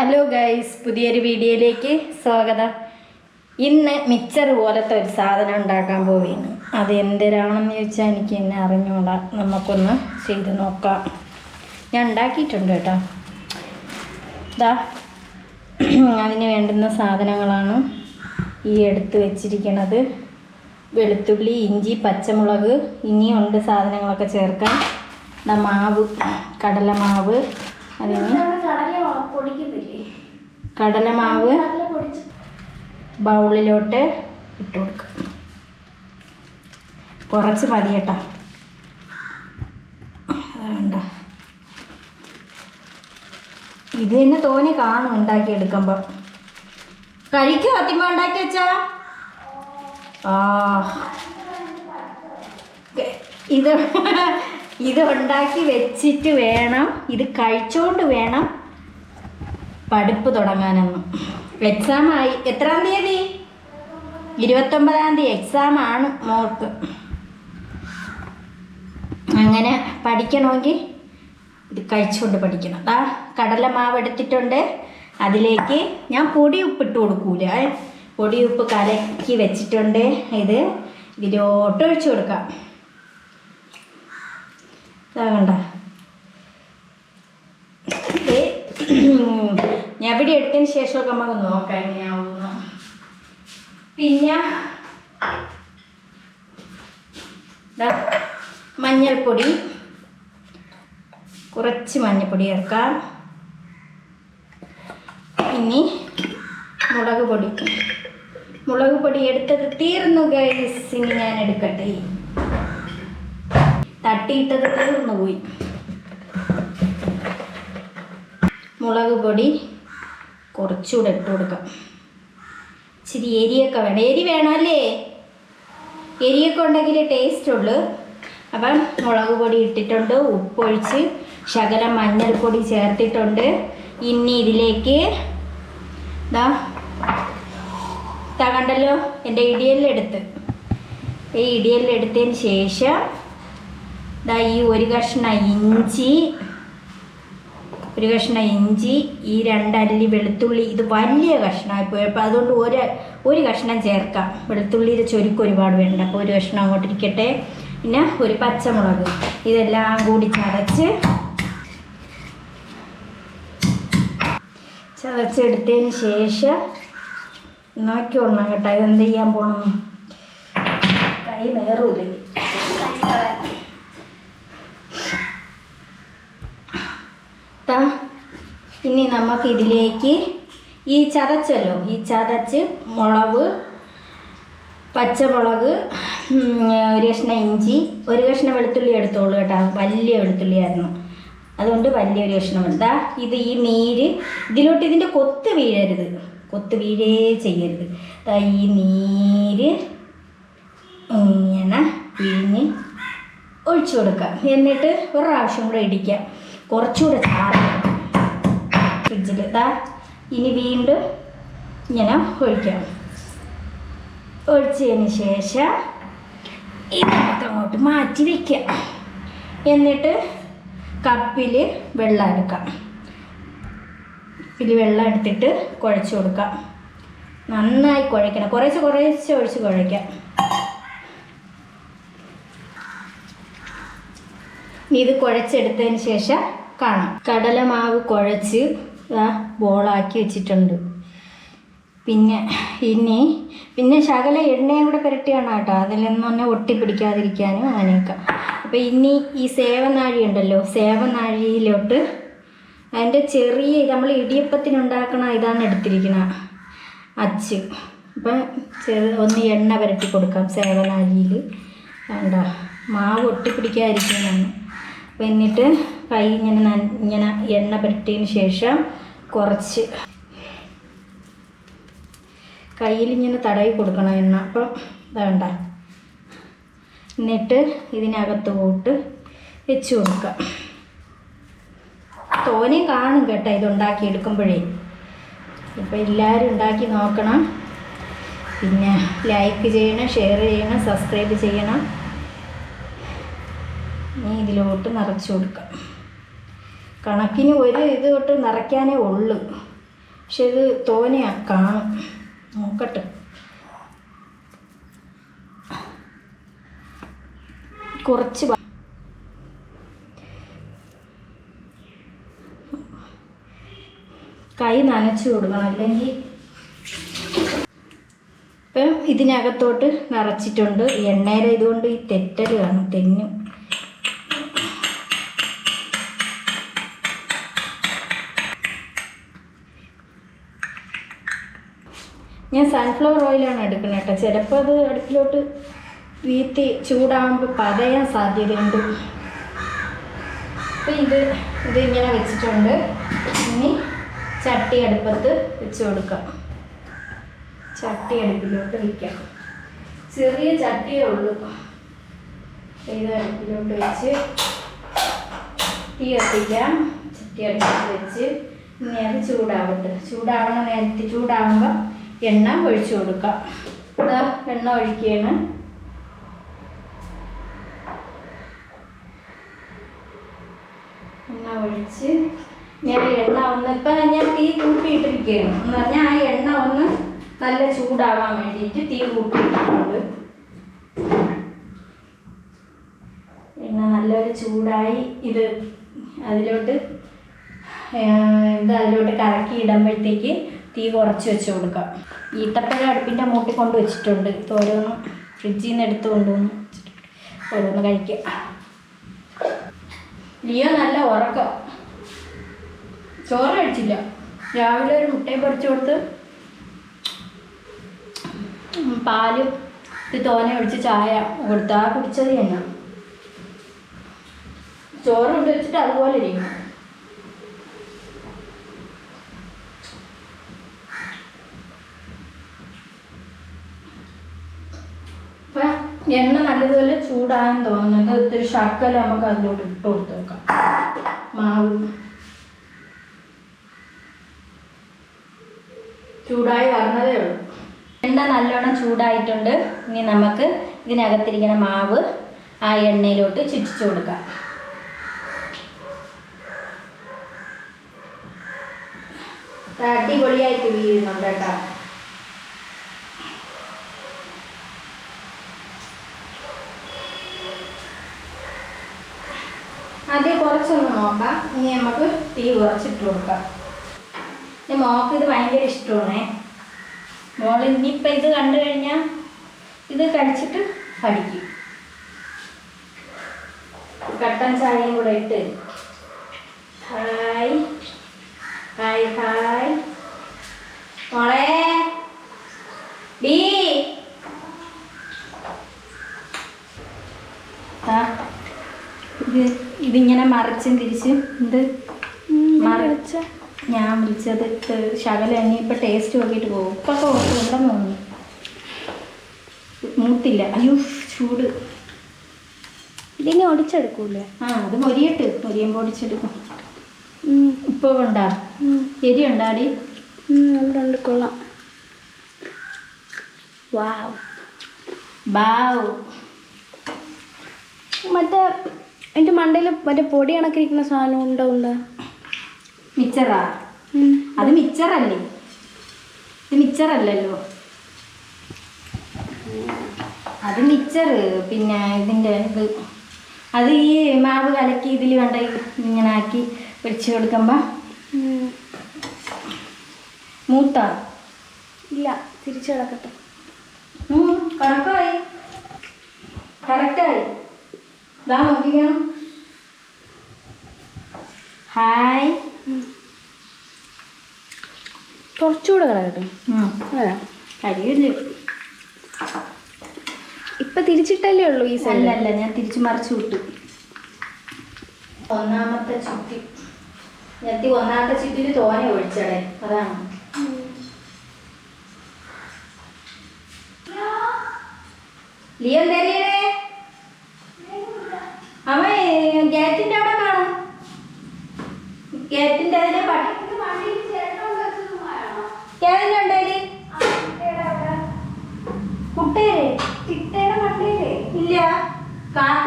Hello guys പുതിയൊരു വീഡിയോയിലേക്ക് സ്വാഗതം. ഇന്ന് മിക്സർ പോലത്തെ ഒരു സാധനം ഉണ്ടാക്കാൻ പോവുകയാണ്. അത് എന്തിനാണെന്ന് ചോദിച്ചാൽ എനിക്ക് എന്നെ അറിഞ്ഞൂടാ. നമുക്കൊന്ന് ചെയ്ത് നോക്കാം. ഞാൻ ഉണ്ടാക്കിയിട്ടുണ്ട് കേട്ടോ. ഇതാ അതിന് വേണ്ടുന്ന സാധനങ്ങളാണ് ഈ എടുത്ത് വെച്ചിരിക്കണത്. വെളുത്തുള്ളി ഇഞ്ചി പച്ചമുളക് ഇനിയുണ്ട് സാധനങ്ങളൊക്കെ ചേർക്കാൻ. മാവ് കടലമാവ് അതിന് കടലമാവ് ബൗളിലോട്ട് ഇട്ട് കൊടുക്കുക കുറച്ച് മതി കേട്ടോ. ഇത് തന്നെ തോന്നി കാണും ഉണ്ടാക്കിയെടുക്കുമ്പോൾ കഴിക്കോ അത്തിമ ഉണ്ടാക്കി വെച്ചാ? ആ. ഇത് ഇത് ഉണ്ടാക്കി വെച്ചിട്ട് വേണം. ഇത് കഴിച്ചോണ്ട് വേണം പഠിപ്പ് തുടങ്ങാനെന്ന് എക്സാം ആയി. എത്രാം തീയതി? ഇരുപത്തൊമ്പതാം തീയതി. എക്സാം ആണ് മോൾക്ക്. അങ്ങനെ പഠിക്കണമെങ്കിൽ ഇത് കഴിച്ചുകൊണ്ട് പഠിക്കണം. ആ കടലമാവ് എടുത്തിട്ടുണ്ട്. അതിലേക്ക് ഞാൻ പൊടി ഉപ്പിട്ട് കൊടുക്കൂല. പൊടി ഉപ്പ് കലക്കി വെച്ചിട്ടുണ്ട്. ഇത് ഇതിലോട്ട് ഒഴിച്ചു കൊടുക്കാം. കണ്ട ഇത് ഞാൻ ഇവിടെ എടുത്തതിന് ശേഷമൊക്കെ നമുക്ക് നോക്കാം എങ്ങനെയാവുന്നു പിന്നെ മഞ്ഞൾപ്പൊടി. കുറച്ച് മഞ്ഞൾപ്പൊടി ചേർക്കാം. ഇനി മുളക് പൊടി. മുളക് പൊടി എടുത്തത് തീർന്നു ഗൈസ് ഇനി ഞാൻ എടുക്കട്ടെ. തട്ടിയിട്ടത് തീർന്നു പോയി. മുളക് പൊടി കുറച്ചുകൂടെ ഇട്ട് കൊടുക്കാം. ഇച്ചിരി എരിയൊക്കെ വേണം. എരി വേണമല്ലേ? എരിയൊക്കെ ഉണ്ടെങ്കിൽ ടേസ്റ്റ് ഉള്ളു. അപ്പം മുളക് പൊടി ഇട്ടിട്ടുണ്ട് ഉപ്പൊഴിച്ച് ശകലം മഞ്ഞൾപ്പൊടി ചേർത്തിട്ടുണ്ട്. ഇനി ഇതിലേക്ക് ദാ തകണ്ടല്ലോ കണ്ടല്ലോ എന്റെ ഇടിയല്ലെടുത്ത്. ഈ ഇടിയല്ലെടുത്തതിന് ശേഷം ഇതാ ഈ ഒരു കഷ്ണം ഇഞ്ചി ഒരു കഷ്ണം ഇഞ്ചി ഈ രണ്ടല്ലി വെളുത്തുള്ളി ഇത് വലിയ കഷ്ണമായി പോയി. അപ്പോൾ അതുകൊണ്ട് ഒരു ഒരു കഷ്ണം ചേർക്കാം. വെളുത്തുള്ളിയുടെ ചൊരുക്ക് ഒരുപാട് വേണ്ട. അപ്പോൾ ഒരു കഷ്ണം അങ്ങോട്ട് ഇരിക്കട്ടെ. പിന്നെ ഒരു പച്ചമുളക്. ഇതെല്ലാം കൂടി ചതച്ച് ചതച്ചെടുത്തതിന് ശേഷം നോക്കിക്കൊള്ളണം കേട്ടോ. ഇതെന്ത് ചെയ്യാൻ പോകണം കൈ നേറൂല ഇനി നമുക്ക് ഇതിലേക്ക് ഈ ചതച്ചല്ലോ. ഈ ചതച്ച് മുളക് പച്ചമുളക് ഒരു കഷ്ണം ഇഞ്ചി ഒരു കഷ്ണം വെളുത്തുള്ളി എടുത്തോളൂ കേട്ടോ. വലിയ വെളുത്തുള്ളിയായിരുന്നു. അതുകൊണ്ട് വലിയൊരു കഷ്ണം എടുത്താ. ഇത് ഈ നീര്. ഇതിലോട്ട് ഇതിന്റെ കൊത്ത് വീഴരുത്. കൊത്ത് വീഴേ ചെയ്യരുത്. ഈ നീര് ഇങ്ങനെ പിഴിഞ്ഞ് ഒഴിച്ചു കൊടുക്കുക. എന്നിട്ട് ഒരു പ്രാവശ്യം കൂടെ ഇടിക്കാം കുറച്ചുകൂടെ ചാറ് ഫ്രിഡ്ജിൽ ഇതാ ഇനി വീണ്ടും ഇങ്ങനെ ഒഴിക്കാം ഒഴിച്ചതിന് ശേഷം ഇതിനകത്ത് അങ്ങോട്ട് മാറ്റി വയ്ക്കാം എന്നിട്ട് കപ്പിൽ വെള്ളം എടുക്കാം. കപ്പിൽ വെള്ളം എടുത്തിട്ട് കുഴച്ച് കൊടുക്കാം. നന്നായി കുഴയ്ക്കണം കുറേശ്ശെ കുറേശ്ശെ ഒഴിച്ച് കുഴയ്ക്കാം ഇത് കുഴച്ചെടുത്തതിന് ശേഷം കാണാം. കടലമാവ് കുഴച്ച് ബോളാക്കി വെച്ചിട്ടുണ്ട്. പിന്നെ ഇനി പിന്നെ ശകല എണ്ണയും കൂടെ പുരട്ടിയാണ് കേട്ടോ. അതിൽ നിന്ന് തന്നെ ഒട്ടിപ്പിടിക്കാതിരിക്കാനും അങ്ങനെയൊക്കെ. അപ്പോൾ ഇനി ഈ സേവനാഴി ഉണ്ടല്ലോ സേവനാഴിയിലോട്ട് അതിന്റെ ചെറിയ നമ്മൾ ഇടിയപ്പത്തിനുണ്ടാക്കണ ഇതാണ് എടുത്തിരിക്കുന്നത് അച്ച്. അപ്പം ചെറു ഒന്ന് എണ്ണ പുരട്ടി കൊടുക്കാം സേവനാഴിയിൽ. വേണ്ട മാവ് ഒട്ടിപ്പിടിക്കാതിരിക്കുന്നതാണ് അപ്പം എന്നിട്ട് കൈ ഇങ്ങനെ ഇങ്ങനെ എണ്ണ പുരട്ടിയതിന് ശേഷം കുറച്ച്. കയ്യിൽ ഇങ്ങനെ തടവി കൊടുക്കണം എണ്ണ. അപ്പം വേണ്ട. എന്നിട്ട് ഇതിനകത്ത് പോട്ട് വെച്ച് കൊടുക്കാം. തോനെ കാണും കേട്ടോ ഇതുണ്ടാക്കി എടുക്കുമ്പോഴേ. ഇപ്പം എല്ലാവരും ഉണ്ടാക്കി നോക്കണം. പിന്നെ ലൈക്ക് ചെയ്യണം ഷെയർ ചെയ്യണം സബ്സ്ക്രൈബ് ചെയ്യണം. ഇനി ഇതിലോട്ട് നിറച്ചു കൊടുക്കാം. കണക്കിന് ഒരു ഇത് തൊട്ട് നിറയ്ക്കാനേ ഉള്ളൂ. പക്ഷെ ഇത് തോനെയാ കാണും. നോക്കട്ടെ. കുറച്ച് കൈ നനച്ചു കൊടുക്കണം. അല്ലെങ്കിൽ ഇപ്പം ഇതിനകത്തോട്ട് നിറച്ചിട്ടുണ്ട്. എണ്ണയുടെ ഇതുകൊണ്ട് ഈ തെറ്റൽ കാണും തെന്നും ഞാൻ സൺഫ്ലവർ ഓയിലാണ് എടുക്കുന്നത് കേട്ടോ. ചിലപ്പോൾ അത് അടുപ്പിലോട്ട് വീത്തി ചൂടാകുമ്പോൾ പതയാൻ സാധ്യതയുണ്ട്. അപ്പം ഇത് ഇത് ഇങ്ങനെ വെച്ചിട്ടുണ്ട്. ഇനി ചട്ടി അടുപ്പത്ത് വെച്ച് കൊടുക്കാം. ചട്ടി അടുപ്പിലോട്ട് വയ്ക്കാം ചെറിയ ചട്ടിയേ ഉള്ളൂ. ഇത് അടുപ്പിലോട്ട് വെച്ച് തീ കത്തിക്കാം. ചട്ടി അടുപ്പിൽ വെച്ച്. ഇനി അത് ചൂടാവട്ടെ. ചൂടാവണ നേരത്തെ ചൂടാവുമ്പോൾ എണ്ണ ഒഴിച്ചു കൊടുക്കാം. എണ്ണ ഒഴിക്കുകയാണ്. എണ്ണ ഒഴിച്ച് ഞാൻ എണ്ണ ഒന്ന് ഇപ്പം ഞാൻ തീ കൂട്ടിയിട്ടിരിക്കുകയാണ്. എന്ന് പറഞ്ഞാൽ ആ എണ്ണ ഒന്ന് നല്ല ചൂടാവാൻ വേണ്ടിയിട്ട് തീ കൂട്ടിയിട്ടുണ്ട്. എണ്ണ നല്ലൊരു ചൂടായി ഇത് അതിലോട്ട് എന്താ അതിലോട്ട് കറക്കി ഇടുമ്പോഴത്തേക്ക് തീ കുറച്ച് വെച്ച് കൊടുക്കാം. ഈത്തപ്പഴം അടുപ്പിന്റെ മൂട്ടി കൊണ്ട് വെച്ചിട്ടുണ്ട്. ഇത് ഓരോന്ന് ഫ്രിഡ്ജിൽ നിന്ന് എടുത്ത് കൊണ്ടുവന്ന് ഓരോന്ന് കഴിക്കുക ലിയോ നല്ല ഉറക്കം. ചോറ് കഴിച്ചില്ല. രാവിലെ ഒരു മുട്ടയും പൊടിച്ചു കൊടുത്ത് പാൽ ഇത് തോനെ ഒഴിച്ച് ചായ കൊടുത്താ കുടിച്ചത് തന്നെ. ചോറ് കൊണ്ട് വെച്ചിട്ട് അതുപോലെ ഇരിക്കും അപ്പം എണ്ണ നല്ലതുപോലെ ചൂടാകാൻ തോന്നുന്നത് ഒത്തിരി ശർക്കര നമുക്ക് അതിലോട്ട് ഇട്ട് കൊടുത്ത് നോക്കാം മാവ്. ചൂടായി വരണതേ ഉള്ളൂ. എണ്ണ നല്ലോണം ചൂടായിട്ടുണ്ട്. ഇനി നമുക്ക് ഇതിനകത്തിരിക്കുന്ന മാവ് ആ എണ്ണയിലോട്ട് ചുറ്റിച്ചു കൊടുക്കാം. അടിപൊളിയായിട്ട് വീഴുന്നുണ്ട് കേട്ടോ. കുറച്ചൊന്ന് നോക്കാം ഇനി നമുക്ക് തീ കുറച്ചിട്ട് കൊടുക്കാം. ഇനി മോൾക്ക് ഇത് ഭയങ്കര ഇഷ്ടമാണ്. മോൾ ഇനിയിപ്പോൾ ഇത് കണ്ടു കഴിഞ്ഞാൽ ഇത് കഴിച്ചിട്ട് പഠിക്കും. കട്ടൻ ചായയും കൂടെ ഇട്ട്. ഹായ്. ഹായ് ഹായ് മോളെ ഡീ ആ ഇത് ഇതിങ്ങനെ മറിച്ചും തിരിച്ചും ഇത് മറിച്ച ഞാൻ വിളിച്ചത് ശകല ശകലം ഇപ്പൊ ടേസ്റ്റ് നോക്കിയിട്ട് പോകും. ഇപ്പൊ ഉണ്ടെന്ന് തോന്നുന്നു മൂത്തില്ല. അയ്യോ ചൂട്. ഇതിനെ ഒടിച്ചെടുക്കൂലേ ആ അത് മൊരിയിട്ട്. മൊരിയുമ്പോ ഒടിച്ചെടുക്കും. ഇപ്പൊ ഉണ്ടാ? എരി ഉണ്ടാടി ഉണ്ട് കൊള്ളാം. വാവ്. ബാവ് മറ്റേ എന്റെ മണ്ടയിൽ മറ്റേ പൊടി കണക്കിരിക്കുന്ന സാധനം ഉണ്ടോ ഉണ്ട്? മിച്ചറാ? അത് മിച്ചറല്ലേ? ഇത് മിച്ചറല്ലല്ലോ? അത് മിച്ചർ പിന്നെ ഇതിന്റെ ഇത്. അത് ഈ മാവ് കലക്കി ഇതിൽ വേണ്ട ഇങ്ങനെ ആക്കി വെച്ച് കൊടുക്കുമ്പോൾ മൂത്ത? ഇല്ല തിരിച്ചു കിടക്കട്ടെ കണക്കായി. കറക്റ്റായി. ഇതാ നോക്കിക്കണം ഹായ് കുറച്ചുകൂടെ കളയട്ടെ അതെ. കരിയില്ല ഇപ്പൊ തിരിച്ചിട്ടല്ലേ ഉള്ളൂ ഈ സൈഡ് അല്ല ഞാൻ തിരിച്ചു മറിച്ചു വിട്ടു. ഒന്നാമത്തെ ചുറ്റി ഞെത്തി ഒന്നാമത്തെ ചുറ്റിന് തോനെ ഒഴിച്ചടേ. അതാണ്. ലിയോ എന്തേരിയേ അവൻ ഗേറ്റിന്റെ അവിടെ കാണും. ഗേറ്റിന്റെ അതിലെ പട്ടി ഏതിലുണ്ടേൽ കുട്ടേര്. ചിട്ടയുടെ മണ്ടയിലേ ഇല്ല. കാക്ക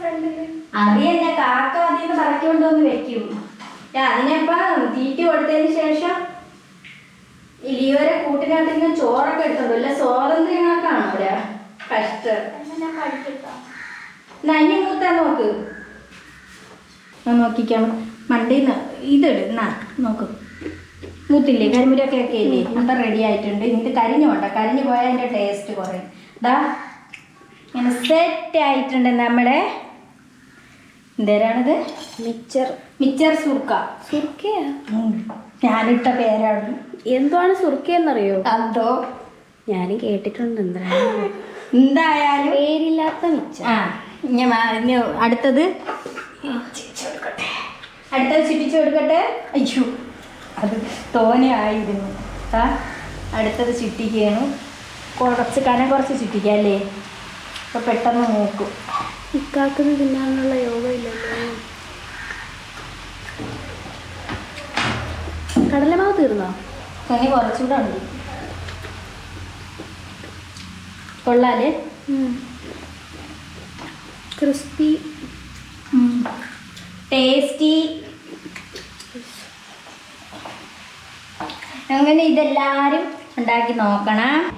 ഫ്രണ്ടിൽ അറിയല്ല കാക്ക അതിന്ന് പറക്കൊണ്ടോന്ന് വെക്കും. അതിനെപ്പ തീറ്റ കൊടുത്തതിന് ശേഷം ഇലിയോരെ ലിയോരെ കൂട്ടിനകത്ത് ഇങ്ങനെ ചോറൊക്കെ എടുത്തോണ്ട് സ്വാതന്ത്ര്യങ്ങളൊക്കെ ആണോ അവരാ കഷ്ടം. എന്നാ ഇനി മൂത്താ നോക്ക്. ഞാൻ നോക്കിക്കണം മണ്ടീന്ന് ഇതിട് എന്നാ നോക്ക്. മൂത്തില്ലേ കരിമുരൊക്കെ ഒക്കെ ഇല്ലേ? അപ്പം റെഡി ആയിട്ടുണ്ട്. ഇത് കരിഞ്ഞു വേണ്ട കരിഞ്ഞു പോയാൽ അതിന്റെ ടേസ്റ്റ് കുറയും. ഇതാ ഇങ്ങനെ സെറ്റ് ആയിട്ടുണ്ട് നമ്മുടെ എന്തേരാണിത് മിച്ചർ. മിച്ചർ സുർക്ക. സുർക്കയാ? ഉം. ഞാനിട്ട പേരാണ്. എന്താണ് സുർക്കയെന്നറിയോ? അതോ ഞാനും കേട്ടിട്ടുണ്ട് എന്താണ് എന്തായാലും പേരില്ലാത്ത മിച്ചം. ആ ഇനി അടുത്തത് അടുത്തത് ചുറ്റിച്ചു കൊടുക്കട്ടെ അയ്യോ അത് തോനെ ആയിരുന്നു ആ അടുത്തത് ചുറ്റിക്കുകയാണ് കുറച്ച് കന കുറച്ച് ചുറ്റിക്കുക അല്ലേ? അപ്പോൾ പെട്ടെന്ന് നോക്കും. ഇക്കാക്കുന്ന തിന്നാനുള്ള യോഗം ഇല്ലല്ലോ കടലമാവ് തീർന്നോ? കനി കുറച്ചുകൂടെ ഉണ്ട്. കൊള്ളാലേ? ക്രിസ്പി. ടേസ്റ്റി. അങ്ങനെ ഇതെല്ലാവരും ഉണ്ടാക്കി നോക്കണം.